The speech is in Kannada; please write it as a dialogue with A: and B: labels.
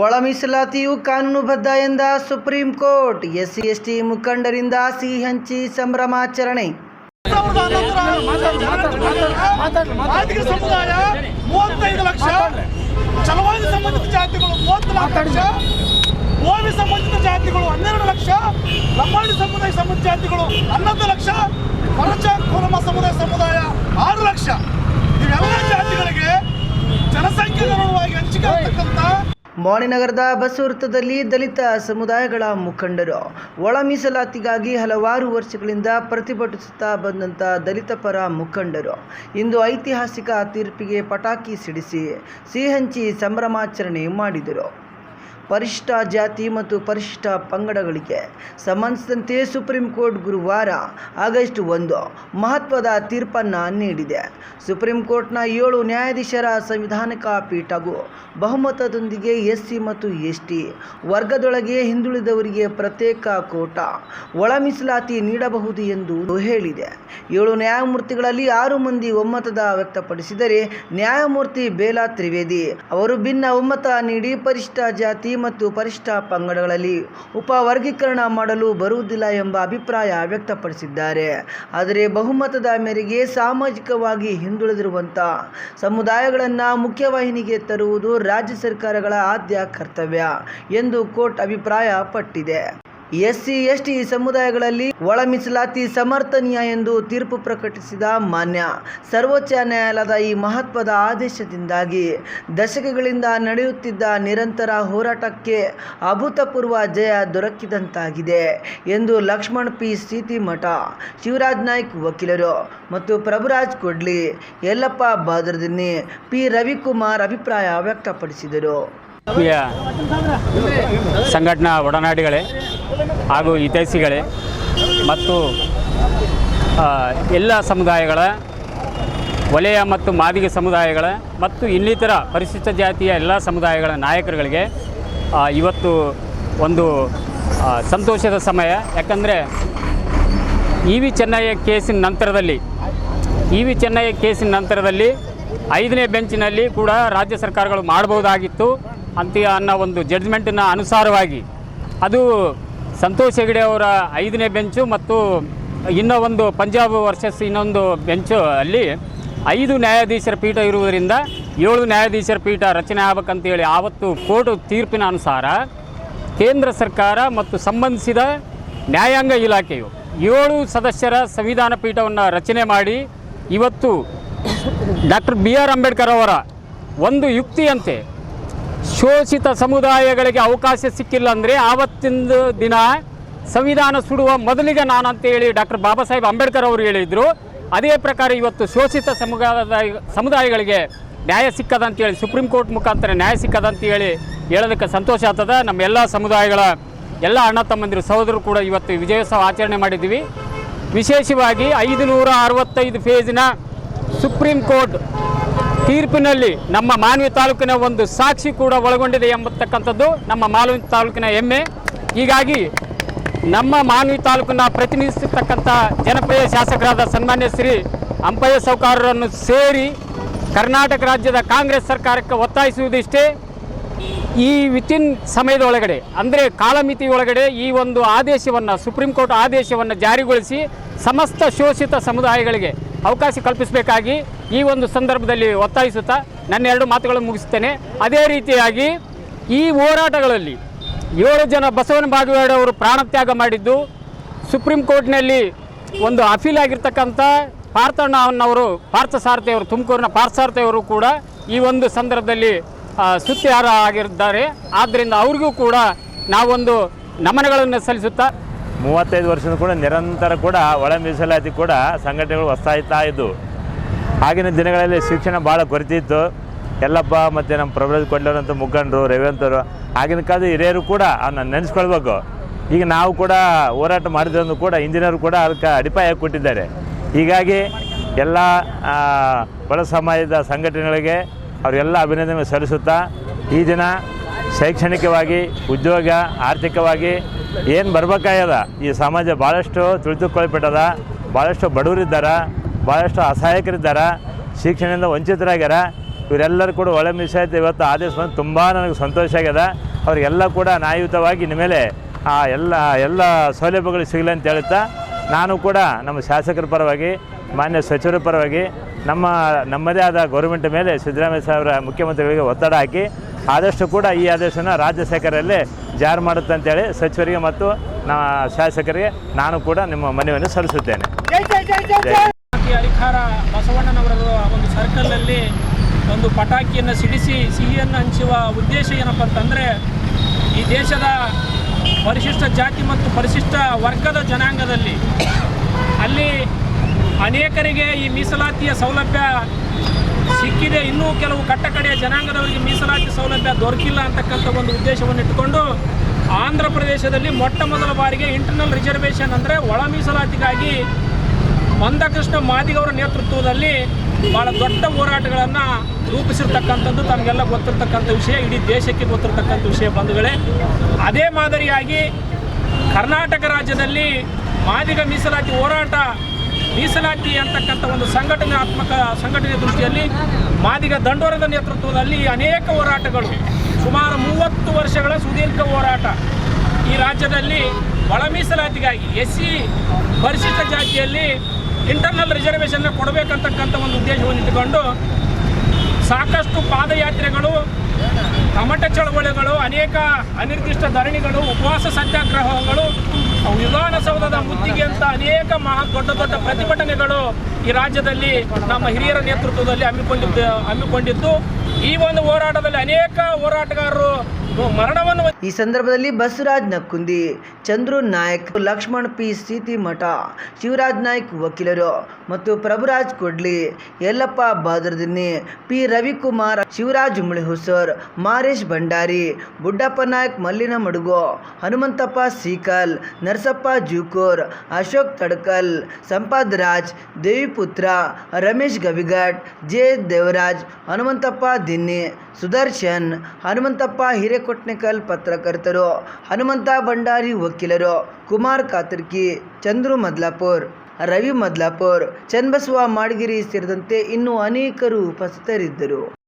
A: ಒಳ ಮೀಸಲಾತಿಯು ಕಾನೂನುಬದ್ಧ ಎಂದ ಸುಪ್ರೀಂ ಕೋರ್ಟ್, ಎಸ್ಸಿ, ಎಸ್ಟಿ ಮುಖಂಡರಿಂದ ಸಿಹಿ ಹಂಚಿ ಸಂಭ್ರಮಾಚರಣೆ.
B: ಲಕ್ಷ ಸಂಬಂಧಿತ ಜಾತಿಗಳು ಓವಿ ಸಂಬಂಧಿತ ಜಾತಿಗಳು ಹನ್ನೆರಡು ಲಕ್ಷ, ಲಂಬಾಣಿ ಸಮುದಾಯ ಸಂಬಂಧಿತ ಜಾತಿಗಳು ಹನ್ನೊಂದು ಲಕ್ಷ ಕೊರಚ ಕೋರಮ ಸಮುದಾಯ ಸಮುದಾಯ
A: ಮೌಳಿನಗರದ ಬಸ್ ವೃತ್ತದಲ್ಲಿ ದಲಿತ ಸಮುದಾಯಗಳ ಮುಖಂಡರು ಒಳ ಮೀಸಲಾತಿಗಾಗಿ ಹಲವಾರು ವರ್ಷಗಳಿಂದ ಪ್ರತಿಭಟಿಸುತ್ತಾ ಬಂದಂಥ ದಲಿತ ಪರ ಮುಖಂಡರು ಇಂದು ಐತಿಹಾಸಿಕ ತೀರ್ಪಿಗೆ ಪಟಾಕಿ ಸಿಡಿಸಿ ಸಿಹಂಚಿ ಸಂಭ್ರಮಾಚರಣೆ ಮಾಡಿದರು. ಪರಿಶಿಷ್ಟ ಜಾತಿ ಮತ್ತು ಪರಿಶಿಷ್ಟ ಪಂಗಡಗಳಿಗೆ ಸಂಬಂಧಿಸಿದಂತೆ ಸುಪ್ರೀಂ ಕೋರ್ಟ್ ಗುರುವಾರ ಆಗಸ್ಟ್ ಒಂದು ಮಹತ್ವದ ತೀರ್ಪನ್ನು ನೀಡಿದೆ. ಸುಪ್ರೀಂ ಕೋರ್ಟ್ನ ಏಳು ನ್ಯಾಯಾಧೀಶರ ಸಂವಿಧಾನಿಕ ಪೀಠವು ಬಹುಮತದೊಂದಿಗೆ ಎಸ್ಸಿ ಮತ್ತು ಎಸ್ಟಿ ವರ್ಗದೊಳಗೆ ಹಿಂದುಳಿದವರಿಗೆ ಪ್ರತ್ಯೇಕ ಕೋಟ ಒಳ ಮೀಸಲಾತಿ ನೀಡಬಹುದು ಎಂದು ಹೇಳಿದೆ. ಏಳು ನ್ಯಾಯಮೂರ್ತಿಗಳಲ್ಲಿ ಆರು ಮಂದಿ ಒಮ್ಮತದ ವ್ಯಕ್ತಪಡಿಸಿದರೆ ನ್ಯಾಯಮೂರ್ತಿ ಬೇಲಾ ತ್ರಿವೇದಿ ಅವರು ಭಿನ್ನ ಒಮ್ಮತ ನೀಡಿ ಪರಿಶಿಷ್ಟ ಜಾತಿ ಮತ್ತು ಪರಿಶಿಷ್ಟ ಪಂಗಡಗಳಲ್ಲಿ ಉಪವರ್ಗೀಕರಣ ಮಾಡಲು ಬರುವುದಿಲ್ಲ ಎಂಬ ಅಭಿಪ್ರಾಯ ವ್ಯಕ್ತಪಡಿಸಿದ್ದಾರೆ. ಆದರೆ ಬಹುಮತದ ಮೇರೆಗೆ ಸಾಮಾಜಿಕವಾಗಿ ಹಿಂದುಳಿದಿರುವಂಥ ಸಮುದಾಯಗಳನ್ನು ಮುಖ್ಯವಾಹಿನಿಗೆ ತರುವುದು ರಾಜ್ಯ ಸರ್ಕಾರಗಳ ಆದ್ಯ ಕರ್ತವ್ಯ ಎಂದು ಕೋರ್ಟ್ ಅಭಿಪ್ರಾಯಪಟ್ಟಿದೆ. ಎಸ್ಸಿ, ಎಸ್ಟಿ ಸಮುದಾಯಗಳಲ್ಲಿ ಒಳ ಮೀಸಲಾತಿ ಸಮರ್ಥನೀಯ ಎಂದು ತೀರ್ಪು ಪ್ರಕಟಿಸಿದ ಮಾನ್ಯ. ಸರ್ವೋಚ್ಚ ನ್ಯಾಯಾಲಯದ ಈ ಮಹತ್ವದ ಆದೇಶದಿಂದಾಗಿ ದಶಕಗಳಿಂದ ನಡೆಯುತ್ತಿದ್ದ ನಿರಂತರ ಹೋರಾಟಕ್ಕೆ ಅಭೂತಪೂರ್ವ ಜಯ ದೊರಕಿದಂತಾಗಿದೆ ಎಂದು ಲಕ್ಷ್ಮಣ್ ಪಿ. ಮಠ ಶಿವರಾಜ್ ನಾಯ್ಕ್ ವಕೀಲರು ಮತ್ತು ಪ್ರಭುರಾಜ್ ಕೊಡ್ಲಿ, ಯಲ್ಲಪ್ಪ ಬಾದರ್ದಿನ್ನಿ ಪಿ. ರವಿಕುಮಾರ್ ಅಭಿಪ್ರಾಯ ವ್ಯಕ್ತಪಡಿಸಿದರು.
C: ಸಂಘಟನಾ ಒಡನಾಡಿಗಳೇ ಹಾಗೂ ಹಿತೈಷಿಗಳೇ ಮತ್ತು ಎಲ್ಲ ಸಮುದಾಯಗಳ ವಲಯ ಮತ್ತು ಮಾದಿಗ ಸಮುದಾಯಗಳ ಮತ್ತು ಇನ್ನಿತರ ಪರಿಶಿಷ್ಟ ಜಾತಿಯ ಎಲ್ಲ ಸಮುದಾಯಗಳ ನಾಯಕರುಗಳಿಗೆ ಇವತ್ತು ಒಂದು ಸಂತೋಷದ ಸಮಯ. ಯಾಕಂದರೆ ಇ ವಿ ಚೆನ್ನಯ್ಯ ಕೇಸಿನ ನಂತರದಲ್ಲಿ, ಇ ವಿ ಚೆನ್ನಯ್ಯ ಕೇಸಿನ ನಂತರದಲ್ಲಿ ಐದನೇ ಬೆಂಚಿನಲ್ಲಿ ಕೂಡ ರಾಜ್ಯ ಸರ್ಕಾರಗಳು ಮಾಡಬಹುದಾಗಿತ್ತು. ಅಂತ ಅನ್ನೋ ಒಂದು ಜಡ್ಜ್ಮೆಂಟಿನ ಅನುಸಾರವಾಗಿ ಅದು ಸಂತೋಷ್ ಹೆಗಡೆ ಅವರ ಐದನೇ ಬೆಂಚು ಮತ್ತು ಇನ್ನೂ ಒಂದು ಪಂಜಾಬ್ ವರ್ಸಸ್ ಇನ್ನೊಂದು ಬೆಂಚು ಅಲ್ಲಿ ಐದು ನ್ಯಾಯಾಧೀಶರ ಪೀಠ ಇರುವುದರಿಂದ ಏಳು ನ್ಯಾಯಾಧೀಶರ ಪೀಠ ರಚನೆ ಆಗ್ಬೇಕಂತೇಳಿ ಆವತ್ತು ಕೋರ್ಟ್ ತೀರ್ಪಿನ ಅನುಸಾರ ಕೇಂದ್ರ ಸರ್ಕಾರ ಮತ್ತು ಸಂಬಂಧಿಸಿದ ನ್ಯಾಯಾಂಗ ಇಲಾಖೆಯು ಏಳು ಸದಸ್ಯರ ಸಂವಿಧಾನ ಪೀಠವನ್ನು ರಚನೆ ಮಾಡಿ ಇವತ್ತು ಡಾಕ್ಟರ್ ಬಿ ಆರ್ ಅಂಬೇಡ್ಕರ್ ಅವರ ಒಂದು ಯುಕ್ತಿಯಂತೆ ಶೋಷಿತ ಸಮುದಾಯಗಳಿಗೆ ಅವಕಾಶ ಸಿಕ್ಕಿಲ್ಲ ಅಂದರೆ ಆವತ್ತಿನ ದಿನ ಸಂವಿಧಾನ ಸುಡುವ ಮೊದಲಿಗೆ ನಾನು ಅಂತೇಳಿ ಡಾಕ್ಟರ್ ಬಾಬಾ ಸಾಹೇಬ್ ಅಂಬೇಡ್ಕರ್ ಅವರು ಹೇಳಿದರು, ಅದೇ ಪ್ರಕಾರ ಇವತ್ತು ಶೋಷಿತ ಸಮುದಾಯ ಸಮುದಾಯಗಳಿಗೆ ನ್ಯಾಯ ಸಿಕ್ಕದ ಅಂತೇಳಿ ಸುಪ್ರೀಂ ಕೋರ್ಟ್ ಮುಖಾಂತರ ನ್ಯಾಯ ಸಿಕ್ಕದ ಅಂತೇಳಿ ಹೇಳೋದಕ್ಕೆ ಸಂತೋಷ ಆಗ್ತದೆ. ನಮ್ಮ ಎಲ್ಲ ಸಮುದಾಯಗಳ ಎಲ್ಲ ಅಣ್ಣ ತಮ್ಮಂದಿರು, ಸಹೋದರರು ಕೂಡ ಇವತ್ತು ವಿಜಯೋತ್ಸವ ಆಚರಣೆ ಮಾಡಿದ್ದೀವಿ. ವಿಶೇಷವಾಗಿ ಐದು ನೂರ ಅರವತ್ತೈದು ಫೇಜಿನ ಸುಪ್ರೀಂ ಕೋರ್ಟ್ ತೀರ್ಪಿನಲ್ಲಿ ನಮ್ಮ ಮಾನ್ವಿ ತಾಲೂಕಿನ ಒಂದು ಸಾಕ್ಷಿ ಕೂಡ ಒಳಗೊಂಡಿದೆ ಎಂಬತಕ್ಕಂಥದ್ದು ನಮ್ಮ ಮಾನವಿ ತಾಲೂಕಿನ ಹೆಮ್ಮೆ. ಹೀಗಾಗಿ ನಮ್ಮ ಮಾನ್ವಿ ತಾಲೂಕನ್ನ ಪ್ರತಿನಿಧಿಸತಕ್ಕಂಥ ಜನಪ್ರಿಯ ಶಾಸಕರಾದ ಸನ್ಮಾನ್ಯ ಶ್ರೀ ಅಂಪಯ್ಯ ಸೌಕಾರರನ್ನು ಸೇರಿ ಕರ್ನಾಟಕ ರಾಜ್ಯದ ಕಾಂಗ್ರೆಸ್ ಸರ್ಕಾರಕ್ಕೆ ಒತ್ತಾಯಿಸುವುದಿಷ್ಟೇ. ಈ ವಿತಿನ್ ಸಮಯದ ಒಳಗಡೆ ಅಂದರೆ ಕಾಲಮಿತಿ ಒಳಗಡೆ ಈ ಒಂದು ಆದೇಶವನ್ನು, ಸುಪ್ರೀಂ ಕೋರ್ಟ್ ಆದೇಶವನ್ನು ಜಾರಿಗೊಳಿಸಿ ಸಮಸ್ತ ಶೋಷಿತ ಸಮುದಾಯಗಳಿಗೆ ಅವಕಾಶ ಕಲ್ಪಿಸಬೇಕಾಗಿ ಈ ಒಂದು ಸಂದರ್ಭದಲ್ಲಿ ಒತ್ತಾಯಿಸುತ್ತಾ ನನ್ನ ಎರಡು ಮಾತುಗಳನ್ನು ಮುಗಿಸ್ತೇನೆ ಅದೇ ರೀತಿಯಾಗಿ ಈ ಹೋರಾಟಗಳಲ್ಲಿ ಏಳು ಜನ ಬಸವನ ಬಾಗೇವಾಡಿ ಅವರು ಪ್ರಾಣತ್ಯಾಗ ಮಾಡಿದ್ದು, ಸುಪ್ರೀಂ ಕೋರ್ಟ್ನಲ್ಲಿ ಒಂದು ಅಫೀಲ್ ಆಗಿರ್ತಕ್ಕಂಥ ಪಾರ್ಥಣ್ಣನವರು ಪಾರ್ಥ ಸಾರಥಿಯವರು ತುಮಕೂರಿನ ಪಾರ್ಥ ಸಾರಥಿಯವರು ಕೂಡ ಈ ಒಂದು ಸಂದರ್ಭದಲ್ಲಿ ಸುತ್ತಿಹಾರ ಆಗಿದ್ದಾರೆ. ಆದ್ದರಿಂದ ಅವ್ರಿಗೂ ಕೂಡ ನಾವೊಂದು ನಮನಗಳನ್ನು ಸಲ್ಲಿಸುತ್ತಾ
D: ಮೂವತ್ತೈದು ವರ್ಷದಿಂದ ಕೂಡ ನಿರಂತರ ಕೂಡ ಒಳ ಮೀಸಲಾತಿ ಕೂಡ ಸಂಘಟನೆಗಳು ಹೊಸ್ತಾಯ್ತಾ ಇದ್ದವು ಆಗಿನ ದಿನಗಳಲ್ಲಿ ಶಿಕ್ಷಣ ಭಾಳ ಕೊರತೆ ಇತ್ತು. ಎಲ್ಲಪ್ಪ ಮತ್ತು ನಮ್ಮ ಪ್ರಭುರಾಜ್ ಕೊಂಡವರಂತ ಮುಖಂಡರು ರೇವಂತರು ಆಗಿನ ಕಾಲದ ಹಿರಿಯರು ಕೂಡ ಅವನ್ನ ನೆನೆಸ್ಕೊಳ್ಬೇಕು. ಈಗ ನಾವು ಕೂಡ ಹೋರಾಟ ಮಾಡಿದ್ರು ಕೂಡ ಇಂಜಿನಿಯರು ಕೂಡ ಅದಕ್ಕೆ ಅಡಿಪಾಯ ಕೊಟ್ಟಿದ್ದಾರೆ. ಹೀಗಾಗಿ ಎಲ್ಲ ಒಳ ಸಮಾಜದ ಸಂಘಟನೆಗಳಿಗೆ ಅವರೆಲ್ಲ ಅಭಿನಂದನೆ ಸಲ್ಲಿಸುತ್ತಾ ಈ ದಿನ ಶೈಕ್ಷಣಿಕವಾಗಿ, ಉದ್ಯೋಗ, ಆರ್ಥಿಕವಾಗಿ ಏನು ಬರ್ಬೇಕಾಗ್ಯದ? ಈ ಸಮಾಜ ಭಾಳಷ್ಟು ತುಳಿದುಕೊಳ್ಬಿಟ್ಟದ ಭಾಳಷ್ಟು ಬಡವರಿದ್ದಾರೆ ಭಾಳಷ್ಟು ಅಸಹಾಯಕರಿದ್ದಾರೆ, ಶಿಕ್ಷಣದಿಂದ ವಂಚಿತರಾಗ್ಯಾರ. ಇವರೆಲ್ಲರೂ ಕೂಡ ಒಳ ಮೀಸಲಾತಿ ಇವತ್ತು ಆದೇಶ ಬಂದು ತುಂಬ ನನಗೆ ಸಂತೋಷ ಆಗ್ಯದ. ಅವರಿಗೆಲ್ಲ ಕೂಡ ನ್ಯಾಯಯುತವಾಗಿ ನಿಮ್ಮ ಮೇಲೆ ಆ ಎಲ್ಲ ಎಲ್ಲ ಸೌಲಭ್ಯಗಳು ಸಿಗಲಿ ಅಂತ ಹೇಳುತ್ತಾ, ನಾನು ಕೂಡ ನಮ್ಮ ಶಾಸಕರ ಪರವಾಗಿ, ಮಾನ್ಯ ಸಚಿವರ ಪರವಾಗಿ ನಮ್ಮ ನಮ್ಮದೇ ಆದ ಗೌರ್ಮೆಂಟ್ ಮೇಲೆ ಸಿದ್ದರಾಮಯ್ಯ ಸಾಹೇಬರ ಮುಖ್ಯಮಂತ್ರಿಗಳಿಗೆ ಒತ್ತಡ ಹಾಕಿ ಆದಷ್ಟು ಕೂಡ ಈ ಆದೇಶನ ರಾಜ್ಯ ಸರ್ಕಾರದಲ್ಲಿ ಜಾರಿ ಮಾಡುತ್ತೆ ಅಂತೇಳಿ ಸಚಿವರಿಗೆ ಮತ್ತು ನಮ್ಮ ಶಾಸಕರಿಗೆ ನಾನು ಕೂಡ ನಿಮ್ಮ ಮನವಿಯನ್ನು ಸಲ್ಲಿಸುತ್ತೇನೆ.
E: ಅಧಿಕಾರ ಹರಿಕಾರ ಬಸವಣ್ಣನವರ ಒಂದು ಸರ್ಕಲ್ನಲ್ಲಿ ಒಂದು ಪಟಾಕಿಯನ್ನು ಸಿಡಿಸಿ ಸಿಹಿಯನ್ನು ಹಂಚುವ ಉದ್ದೇಶ ಏನಪ್ಪ ಅಂತಂದರೆ ಈ ದೇಶದ ಪರಿಶಿಷ್ಟ ಜಾತಿ ಮತ್ತು ಪರಿಶಿಷ್ಟ ವರ್ಗದ ಜನಾಂಗದಲ್ಲಿ ಅಲ್ಲಿ ಅನೇಕರಿಗೆ ಈ ಮೀಸಲಾತಿಯ ಸೌಲಭ್ಯ ಸಿಕ್ಕಿದೆ. ಇನ್ನೂ ಕೆಲವು ಕಟ್ಟಕಡೆಯ ಜನಾಂಗದವರಿಗೆ ಮೀಸಲಾತಿ ಸೌಲಭ್ಯ ದೊರಕಿಲ್ಲ ಅಂತಕ್ಕಂಥ ಒಂದು ಉದ್ದೇಶವನ್ನು ಇಟ್ಟುಕೊಂಡು ಆಂಧ್ರ ಪ್ರದೇಶದಲ್ಲಿ ಮೊಟ್ಟ ಮೊದಲ ಬಾರಿಗೆ ಇಂಟರ್ನಲ್ ರಿಸರ್ವೇಷನ್ ಅಂದರೆ ಒಳ ಮೀಸಲಾತಿಗಾಗಿ ಮಂದಕೃಷ್ಣ ಮಾದಿಗೌರ ನೇತೃತ್ವದಲ್ಲಿ ಭಾಳ ದೊಡ್ಡ ಹೋರಾಟಗಳನ್ನು ರೂಪಿಸಿರ್ತಕ್ಕಂಥದ್ದು ತಮಗೆಲ್ಲ ಗೊತ್ತಿರ್ತಕ್ಕಂಥ ವಿಷಯ. ಇಡೀ ದೇಶಕ್ಕೆ ಗೊತ್ತಿರ್ತಕ್ಕಂಥ ವಿಷಯ ಬಂಧುಗಳೇ. ಅದೇ ಮಾದರಿಯಾಗಿ ಕರ್ನಾಟಕ ರಾಜ್ಯದಲ್ಲಿ ಮಾದಿಗ ಮೀಸಲಾತಿ ಹೋರಾಟ ಮೀಸಲಾತಿ ಅಂತಕ್ಕಂಥ ಒಂದು ಸಂಘಟನಾತ್ಮಕ ಸಂಘಟನೆ ದೃಷ್ಟಿಯಲ್ಲಿ ಮಾದಿಗ ದಂಡೋರದ ನೇತೃತ್ವದಲ್ಲಿ ಅನೇಕ ಹೋರಾಟಗಳು. ಸುಮಾರು ಮೂವತ್ತು ವರ್ಷಗಳ ಸುದೀರ್ಘ ಹೋರಾಟ. ಈ ರಾಜ್ಯದಲ್ಲಿ ಒಳ ಮೀಸಲಾತಿಗಾಗಿ ಎಸ್ ಸಿ ಪರಿಶಿಷ್ಟ ಜಾತಿಯಲ್ಲಿ ಇಂಟರ್ನಲ್ ರಿಸರ್ವೇಷನ್ನ ಕೊಡಬೇಕಂತಕ್ಕಂಥ ಒಂದು ಉದ್ದೇಶವನ್ನು ಇಟ್ಟುಕೊಂಡು ಸಾಕಷ್ಟು ಪಾದಯಾತ್ರೆಗಳು ಕಮಟ ಚಳವಳಿಗಳು, ಅನೇಕ ಅನಿರ್ದಿಷ್ಟ ಧರಣಿಗಳು, ಉಪವಾಸ ಸತ್ಯಾಗ್ರಹಗಳು ವಿಧಾನಸೌಧದ ಮುತ್ತಿಗೆ ಅಂತ ಅನೇಕ ಮಹಾ ದೊಡ್ಡ ದೊಡ್ಡ ಪ್ರತಿಭಟನೆಗಳು ಈ ರಾಜ್ಯದಲ್ಲಿ ನಮ್ಮ ಹಿರಿಯರ ನೇತೃತ್ವದಲ್ಲಿ ಹಮ್ಮಿಕೊಂಡಿದ್ದ ಹಮ್ಮಿಕೊಂಡಿದ್ದು. ಈ ಒಂದು ಹೋರಾಟದಲ್ಲಿ ಅನೇಕ ಹೋರಾಟಗಾರರು ಮರಣವನ್ನು
A: ಈ ಸಂದರ್ಭದಲ್ಲಿ ಬಸವರಾಜ್ ನಕ್ಕುಂದಿ ಚಂದ್ರು ನಾಯಕ್, ಲಕ್ಷ್ಮಣ್ ಪಿ ಸೀತಿ ಮಠ, ಶಿವರಾಜ್ ನಾಯ್ಕ್ ವಕೀಲರು ಮತ್ತು ಪ್ರಭುರಾಜ್ ಕೊಡ್ಲಿ, ಯಲ್ಲಪ್ಪ ಬಾದರ್ದಿನ್ನಿ, ಪಿ ರವಿಕುಮಾರ್, ಶಿವರಾಜ್ ಮುಳಿಹುಸರ್, ಮಾರೇಶ್ ಭಂಡಾರಿ, ಬುಡ್ಡಪ್ಪ ನಾಯ್ಕ್ ಮಲ್ಲಿನ ಮಡುಗು, ಹನುಮಂತಪ್ಪ ಸೀಕಲ್, ನರಸಪ್ಪ ಜೂಕೂರ್, ಅಶೋಕ್ ತಡ್ಕಲ್, ಸಂಪದ್ ರಾಜ್, ದೇವಿಪುತ್ರ, ರಮೇಶ್ ಗವಿಘಾಟ್, ಜೆ ದೇವರಾಜ್, ಹನುಮಂತಪ್ಪ ದಿನ್ನಿ, ಸುದರ್ಶನ್, ಹನುಮಂತಪ್ಪ ಹಿರೇಕೊಟ್ನೆಕಲ್ ಪತ್ರಕರ್ತರು, ಹನುಮಂತ ಭಂಡಾರಿ ವಕೀಲರು, ಕುಮಾರ್ ಕಾತರ್ಕಿ, ಚಂದ್ರು ಮದ್ಲಾಪುರ್, ರವಿ ಮದ್ಲಾಪುರ್, ಚನ್ನಬಸವ ಮಾಡಗಿರಿ ಸೇರಿದಂತೆ ಇನ್ನೂ ಅನೇಕರು ಉಪಸ್ಥಿತರಿದ್ದರು.